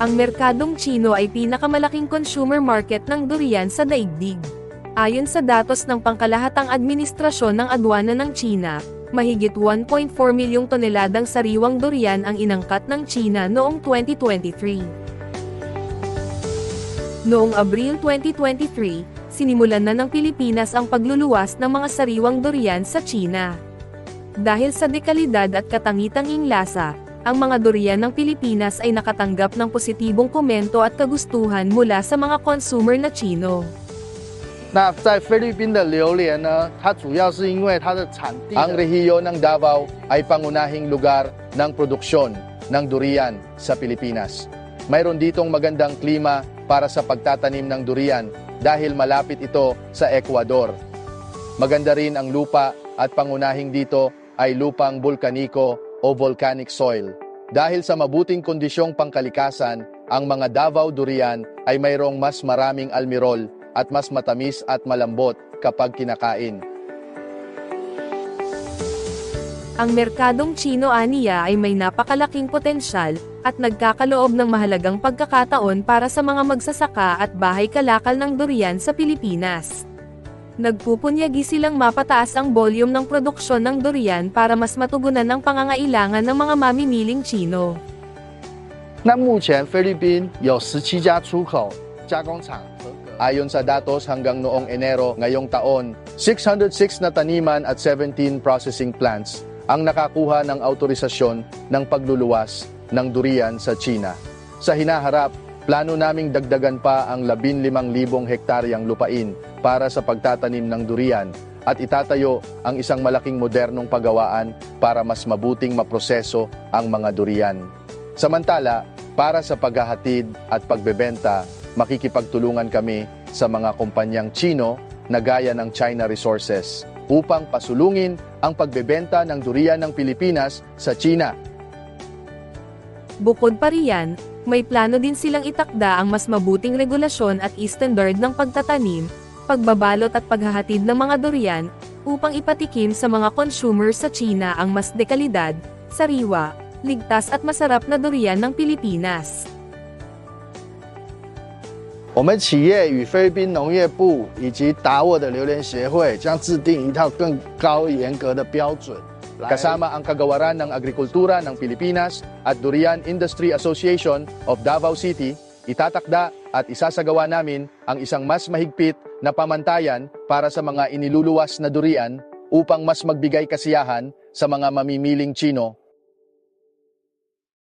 Ang merkadong Chino ay pinakamalaking consumer market ng durian sa daigdig. Ayon sa datos ng pangkalahatang administrasyon ng adwana ng China, mahigit 1.4 milyong toneladang sariwang durian ang inangkat ng China noong 2023. Noong Abril 2023, sinimulan na ng Pilipinas ang pagluluwas ng mga sariwang durian sa China. Dahil sa dekalidad at katangitanging lasa, ang mga durian ng Pilipinas ay nakatanggap ng positibong komento at kagustuhan mula sa mga consumer na Chino. 那在菲律宾的榴莲呢，它主要是因为它的产地 Ang rehiyon ng Davao ay pangunahing lugar ng produksyon ng durian sa Pilipinas. Mayroon ditong magandang klima para sa pagtatanim ng durian dahil malapit ito sa Ecuador. Maganda rin ang lupa at pangunahing dito ay lupang bulkaniko o volcanic soil. Dahil sa mabuting kondisyong pangkalikasan, ang mga Davao durian ay mayroong mas maraming almirol at mas matamis at malambot kapag kinakain. Ang merkadong Chino aniya ay may napakalaking potensyal, at nagkakaloob ng mahalagang pagkakataon para sa mga magsasaka at bahay kalakal ng durian sa Pilipinas. Nagpupunyagi silang mapataas ang volume ng produksyon ng durian para mas matugunan ang pangangailangan ng mga mamimiling Chino. 那目前菲律宾有十七家出口加工厂合格。 Ayon sa datos hanggang noong Enero ngayong taon, 606 na taniman at 17 processing plants ang nakakuha ng autorisasyon ng pagluluwas ng durian sa China. Sa hinaharap, plano naming dagdagan pa ang 15,000 hektaryang lupain para sa pagtatanim ng durian at itatayo ang isang malaking modernong pagawaan para mas mabuting maproseso ang mga durian. Samantala, para sa paghahatid at pagbebenta, makikipagtulungan kami sa mga kumpanyang Chino na gaya ng China Resources upang pasulungin ang pagbebenta ng durian ng Pilipinas sa China. Bukod pa riyan, may plano din silang itakda ang mas mabuting regulasyon at standard ng pagtatanim, pagbabalot at paghahatid ng mga durian, upang ipatikim sa mga consumer sa China ang mas dekalidad, sariwa, ligtas at masarap na durian ng Pilipinas. 我们企业与菲律宾农业部以及达沃的榴莲协会将制定一套更高严格的标准，来 Kasama ang kagawaran ng agrikultura ng Pilipinas at Durian Industry Association of Davao City, itatakda at isasagawa namin ang isang mas mahigpit na pamantayan para sa mga iniluluwas na durian upang mas magbigay kasiyahan sa mga mamimiling Chino